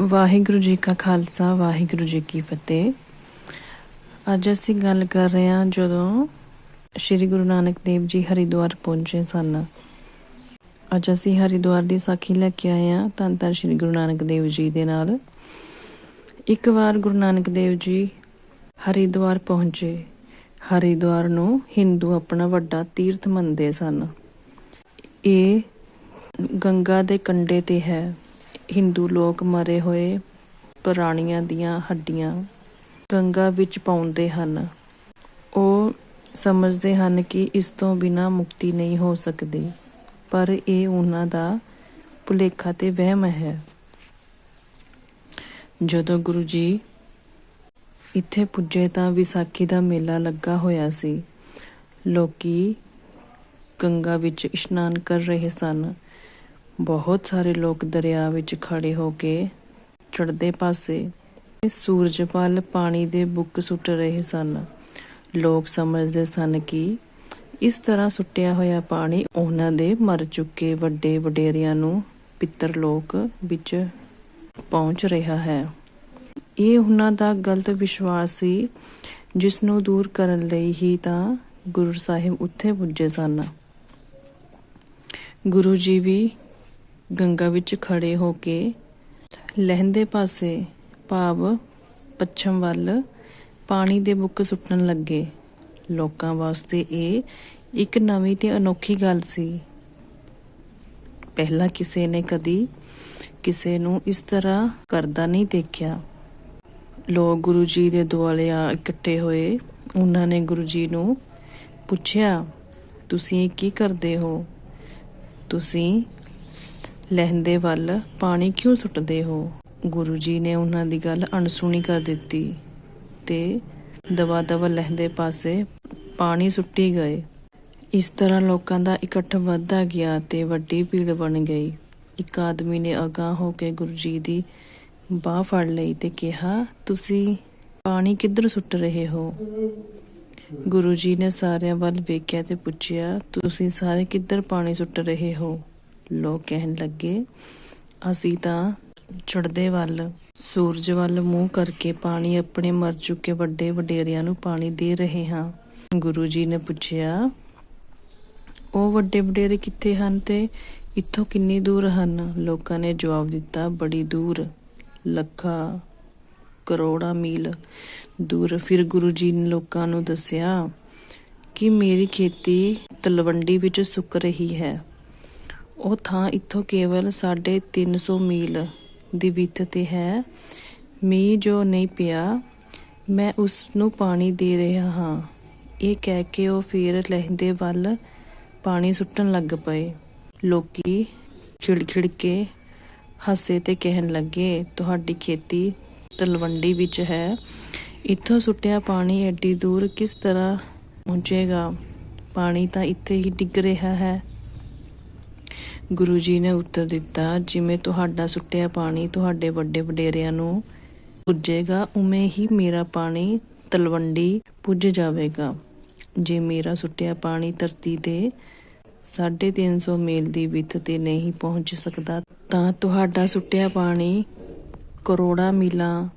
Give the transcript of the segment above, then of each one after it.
ਵਾਹਿਗੁਰੂ ਜੀ ਕਾ ਖਾਲਸਾ, ਵਾਹਿਗੁਰੂ ਜੀ ਕੀ ਫਤਿਹ। ਅੱਜ ਅਸੀਂ ਗੱਲ ਕਰ ਰਹੇ ਹਾਂ ਜਦੋਂ ਸ੍ਰੀ ਗੁਰੂ ਨਾਨਕ ਦੇਵ ਜੀ ਹਰਿਦੁਆਰ ਪਹੁੰਚੇ ਸਨ। ਅੱਜ ਅਸੀਂ ਹਰਿਦੁਆਰ ਦੀ ਸਾਖੀ ਲੈ ਕੇ ਆਏ ਹਾਂ, ਧੰਨ ਧੰਨ ਸ੍ਰੀ ਗੁਰੂ ਨਾਨਕ ਦੇਵ ਜੀ ਦੇ ਨਾਲ। ਇੱਕ ਵਾਰ ਗੁਰੂ ਨਾਨਕ ਦੇਵ ਜੀ ਹਰਿਦੁਆਰ ਪਹੁੰਚੇ। ਹਰਿਦੁਆਰ ਨੂੰ ਹਿੰਦੂ ਆਪਣਾ ਵੱਡਾ ਤੀਰਥ ਮੰਨਦੇ ਸਨ। ਇਹ ਗੰਗਾ ਦੇ ਕੰਢੇ ਤੇ ਹੈ। ਹਿੰਦੂ ਲੋਕ ਮਰੇ ਹੋਏ ਪ੍ਰਾਣੀਆਂ ਦੀਆਂ ਹੱਡੀਆਂ ਗੰਗਾ ਵਿੱਚ ਪਾਉਂਦੇ ਹਨ। ਉਹ ਸਮਝਦੇ ਹਨ ਕਿ ਇਸ ਤੋਂ ਬਿਨਾਂ ਮੁਕਤੀ ਨਹੀਂ ਹੋ ਸਕਦੀ, ਪਰ ਇਹ ਉਹਨਾਂ ਦਾ ਭੁਲੇਖਾ ਤੇ ਵਹਿਮ ਹੈ। ਜਦੋਂ ਗੁਰੂ ਜੀ ਇੱਥੇ ਪੁੱਜੇ ਤਾਂ ਵਿਸਾਖੀ ਦਾ ਮੇਲਾ ਲੱਗਾ ਹੋਇਆ ਸੀ। ਲੋਕੀ ਗੰਗਾ ਵਿੱਚ ਇਸ਼ਨਾਨ ਕਰ ਰਹੇ ਸਨ। ਬਹੁਤ ਸਾਰੇ ਲੋਕ ਦਰਿਆ ਵਿੱਚ ਖੜੇ ਹੋ ਕੇ ਚੜਦੇ ਪਾਸੇ ਸੂਰਜ ਵੱਲ ਪਾਣੀ ਦੇ ਬੁੱਕ ਸੁੱਟ ਰਹੇ ਸਨ। ਲੋਕ ਸਮਝਦੇ ਸਨ ਕਿ ਇਸ ਤਰ੍ਹਾਂ ਸੁੱਟਿਆ ਹੋਇਆ ਪਾਣੀ ਉਹਨਾਂ ਦੇ ਮਰ ਚੁੱਕੇ ਵੱਡੇ ਵਡੇਰਿਆਂ ਨੂੰ ਪਿੱਤਰ ਲੋਕ ਵਿੱਚ ਪਹੁੰਚ ਰਿਹਾ ਹੈ। ਇਹ ਉਹਨਾਂ ਦਾ ਗਲਤ ਵਿਸ਼ਵਾਸ ਸੀ, ਜਿਸ ਨੂੰ ਦੂਰ ਕਰਨ ਲਈ ਹੀ ਤਾਂ ਗੁਰੂ ਸਾਹਿਬ ਉੱਥੇ ਪੁੱਜੇ ਸਨ। ਗੁਰੂ ਜੀ ਵੀ ਗੰਗਾ ਵਿੱਚ ਖੜੇ ਹੋ ਕੇ ਲਹਿੰਦੇ ਪਾਸੇ ਭਾਵ ਪੱਛਮ ਵੱਲ ਪਾਣੀ ਦੇ ਬੁੱਕ ਸੁੱਟਣ ਲੱਗੇ। ਲੋਕਾਂ ਵਾਸਤੇ ਇਹ ਇੱਕ ਨਵੀਂ ਤੇ ਅਨੋਖੀ ਗੱਲ ਸੀ। ਪਹਿਲਾਂ ਕਿਸੇ ਨੇ ਕਦੀ ਕਿਸੇ ਨੂੰ ਇਸ ਤਰ੍ਹਾਂ ਕਰਦਾ ਨਹੀਂ ਦੇਖਿਆ। ਲੋਕ ਗੁਰੂ ਜੀ ਦੇ ਦੁਆਲੇ ਆ ਇਕੱਠੇ ਹੋਏ ਉਹਨਾਂ ਨੇ ਗੁਰੂ ਜੀ ਨੂੰ ਪੁੱਛਿਆ, ਤੁਸੀਂ ਕੀ ਕਰਦੇ ਹੋ? ਤੁਸੀਂ ਲਹਿੰਦੇ ਵੱਲ ਪਾਣੀ ਕਿਉਂ ਸੁੱਟਦੇ ਹੋ? ਗੁਰੂ ਜੀ ਨੇ ਉਹਨਾਂ ਦੀ ਗੱਲ ਅਣਸੁਣੀ ਕਰ ਦਿੱਤੀ ਤੇ ਦਵਾ ਦਵਾ ਲਹਿੰਦੇ ਪਾਸੇ ਪਾਣੀ ਸੁੱਟੀ ਗਏ। ਇਸ ਤਰ੍ਹਾਂ ਲੋਕਾਂ ਦਾ ਇਕੱਠ ਵੱਧਦਾ ਗਿਆ ਤੇ ਵੱਡੀ ਭੀੜ ਬਣ ਗਈ। ਇੱਕ ਆਦਮੀ ਨੇ ਅਗਾਹ ਹੋ ਕੇ ਗੁਰੂ ਜੀ ਦੀ ਬਾਹ ਫੜ ਲਈ ਤੇ ਕਿਹਾ, ਤੁਸੀਂ ਪਾਣੀ ਕਿੱਧਰ ਸੁੱਟ ਰਹੇ ਹੋ? ਗੁਰੂ ਜੀ ਨੇ ਸਾਰਿਆਂ ਵੱਲ ਵੇਖਿਆ ਤੇ ਪੁੱਛਿਆ, ਤੁਸੀਂ ਸਾਰੇ ਕਿੱਧਰ ਪਾਣੀ ਸੁੱਟ ਰਹੇ ਹੋ? ਲੋਕ ਕਹਿਣ ਲੱਗੇ, ਅਸੀਂ ਤਾਂ ਚੜਦੇ ਵੱਲ, ਸੂਰਜ ਵੱਲ ਮੂੰਹ ਕਰਕੇ ਪਾਣੀ ਆਪਣੇ ਮਰ ਚੁੱਕੇ ਵੱਡੇ ਵਡੇਰਿਆਂ ਨੂੰ ਪਾਣੀ ਦੇ ਰਹੇ ਹਾਂ। ਗੁਰੂ ਜੀ ਨੇ ਪੁੱਛਿਆ, ਉਹ ਵੱਡੇ ਵਡੇਰੇ ਕਿੱਥੇ ਹਨ ਤੇ ਇੱਥੋਂ ਕਿੰਨੀ ਦੂਰ ਹਨ? ਲੋਕਾਂ ਨੇ ਜਵਾਬ ਦਿੱਤਾ, ਬੜੀ ਦੂਰ, ਲੱਖਾਂ, ਕਰੋੜਾਂ ਮੀਲ ਦੂਰ। ਫਿਰ ਗੁਰੂ ਜੀ ਨੇ ਲੋਕਾਂ ਨੂੰ ਦੱਸਿਆ ਕਿ ਮੇਰੀ ਖੇਤੀ ਤਲਵੰਡੀ ਵਿੱਚ ਸੁੱਕ ਰਹੀ ਹੈ। ਉਹ ਥਾਂ ਇੱਥੋਂ ਕੇਵਲ 350 ਮੀਲ ਦੀ ਵਿੱਥ ਤੇ ਹੈ। ਮੀਂਹ ਜੋ ਨਹੀਂ ਪਿਆ, ਮੈਂ ਉਸ ਨੂੰ ਪਾਣੀ ਦੇ ਰਿਹਾ ਹਾਂ। ਇਹ ਕਹਿ ਕੇ ਉਹ ਫੇਰ ਲਹਿੰਦੇ ਵੱਲ ਪਾਣੀ ਸੁੱਟਣ ਲੱਗ ਪਏ। ਲੋਕੀ ਖਿੜਖਿੜ ਕੇ ਹੱਸੇ ਤੇ ਕਹਿਣ ਲੱਗੇ, ਤੁਹਾਡੀ ਖੇਤੀ ਤਲਵੰਡੀ ਵਿੱਚ ਹੈ। ਇੱਥੋਂ ਸੁੱਟਿਆ ਪਾਣੀ ਐਡੀ ਦੂਰ ਕਿਸ ਤਰ੍ਹਾਂ ਪਹੁੰਚੇਗਾ? ਪਾਣੀ ਤਾਂ ਇੱਥੇ ਹੀ ਡਿੱਗ ਰਿਹਾ ਹੈ। ਗੁਰੂ ਜੀ ਨੇ ਉੱਤਰ ਦਿੱਤਾ, ਜਿਵੇਂ ਤੁਹਾਡਾ ਸੁੱਟਿਆ ਪਾਣੀ ਤੁਹਾਡੇ ਵੱਡੇ ਵਡੇਰਿਆਂ ਨੂੰ ਪੁੱਜੇਗਾ, ਉਵੇਂ ਹੀ ਮੇਰਾ ਪਾਣੀ ਤਲਵੰਡੀ ਪੁੱਜ ਜਾਵੇਗਾ। ਜੇ ਮੇਰਾ ਸੁੱਟਿਆ ਪਾਣੀ ਧਰਤੀ ਦੇ 350 ਮੀਲ ਦੀ ਵਿੱਥ ਤੇ ਨਹੀਂ ਪਹੁੰਚ ਸਕਦਾ, ਤਾਂ ਤੁਹਾਡਾ ਸੁੱਟਿਆ ਪਾਣੀ ਕਰੋੜਾਂ ਮੀਲਾਂ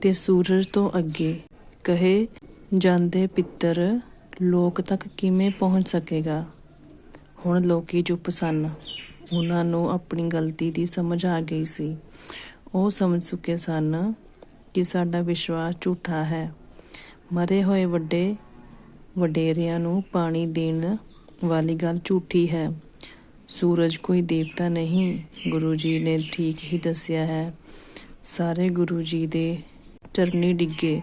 ਤੇ ਸੂਰਜ ਤੋਂ ਅੱਗੇ। ਕਹੇ ਜਾਂਦੇ ਪਿੱਤਰ, ਲੋਕ ਤੱਕ ਕਿਵੇਂ ਪਹੁੰਚ ਸਕੇਗਾ? ਹੁਣ ਲੋਕੀ ਚੁੱਪ ਸਨ। ਉਹਨਾਂ ਨੂੰ ਆਪਣੀ ਗਲਤੀ ਦੀ ਸਮਝ ਆ ਗਈ ਸੀ। ਉਹ ਸਮਝ ਚੁੱਕੇ ਸਨ ਕਿ ਸਾਡਾ ਵਿਸ਼ਵਾਸ ਝੂਠਾ ਹੈ। ਮਰੇ ਹੋਏ ਵੱਡੇ ਵਡੇਰਿਆਂ ਨੂੰ ਪਾਣੀ ਦੇਣ ਵਾਲੀ ਗੱਲ ਝੂਠੀ ਹੈ। ਸੂਰਜ ਕੋਈ ਦੇਵਤਾ ਨਹੀਂ, ਗੁਰੂ ਜੀ ਨੇ ਠੀਕ ਹੀ ਦੱਸਿਆ ਹੈ। ਸਾਰੇ ਗੁਰੂ ਜੀ ਦੇ ਚਰਨੀ ਡਿੱਗੇ।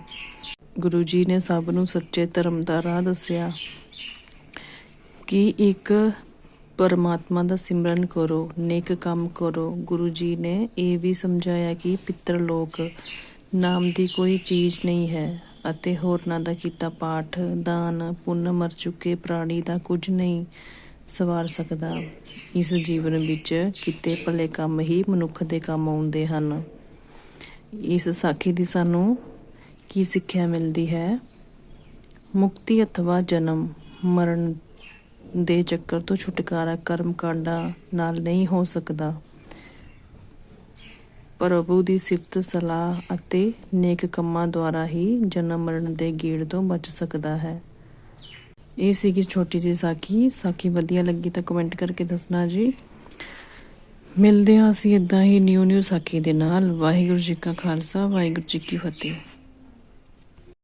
ਗੁਰੂ ਜੀ ਨੇ ਸਭ ਨੂੰ ਸੱਚੇ ਧਰਮ ਦਾ ਰਾਹ ਦੱਸਿਆ ਕਿ ਇੱਕ ਪਰਮਾਤਮਾ ਦਾ ਸਿਮਰਨ ਕਰੋ, ਨੇਕ ਕੰਮ ਕਰੋ। ਗੁਰੂ ਜੀ ਨੇ ਇਹ ਵੀ ਸਮਝਾਇਆ ਕਿ ਪਿੱਤਰ ਲੋਕ ਨਾਮ ਦੀ ਕੋਈ ਚੀਜ਼ ਨਹੀਂ ਹੈ ਅਤੇ ਹੋਰਨਾਂ ਦਾ ਕੀਤਾ ਪਾਠ, ਦਾਨ, ਪੁੰਨ ਮਰ ਚੁੱਕੇ ਪ੍ਰਾਣੀ ਦਾ ਕੁਝ ਨਹੀਂ ਸਵਾਰ ਸਕਦਾ। ਇਸ ਜੀਵਨ ਵਿੱਚ ਕਿਤੇ ਭਲੇ ਕੰਮ ਹੀ ਮਨੁੱਖ ਦੇ ਕੰਮ ਆਉਂਦੇ ਹਨ। ਇਸ ਸਾਖੀ ਦੀ ਸਾਨੂੰ ਕੀ ਸਿੱਖਿਆ ਮਿਲਦੀ ਹੈ? ਮੁਕਤੀ ਅਥਵਾ ਜਨਮ, ਮਰਨ ਦੇ ਚੱਕਰ ਤੋਂ ਛੁਟਕਾਰਾ ਕਰਮ ਕਾਂਡਾਂ ਨਾਲ ਨਹੀਂ ਹੋ ਸਕਦਾ। ਪ੍ਰਭੂ ਦੀ ਸਿਫਤ, ਸਲਾਹ ਅਤੇ ਨੇਕ ਕੰਮਾਂ ਦੁਆਰਾ ਹੀ ਜਨਮ ਮਰਨ ਦੇ ਗੇੜ ਤੋਂ ਬਚ ਸਕਦਾ ਹੈ। ਇਹ ਸੀਗੀ ਛੋਟੀ ਜਿਹੀ ਸਾਖੀ। ਸਾਖੀ ਵਧੀਆ ਲੱਗੀ ਤਾਂ ਕਮੈਂਟ ਕਰਕੇ ਦੱਸਣਾ ਜੀ। ਮਿਲਦੇ ਹਾਂ ਅਸੀਂ ਇਦਾਂ ਹੀ ਨਿਊ ਨਿਊ ਸਾਖੀ ਦੇ ਨਾਲ। ਵਾਹਿਗੁਰੂ ਜੀ ਕਾ ਖਾਲਸਾ, ਵਾਹਿਗੁਰੂ ਜੀ ਕੀ ਫਤਿਹ।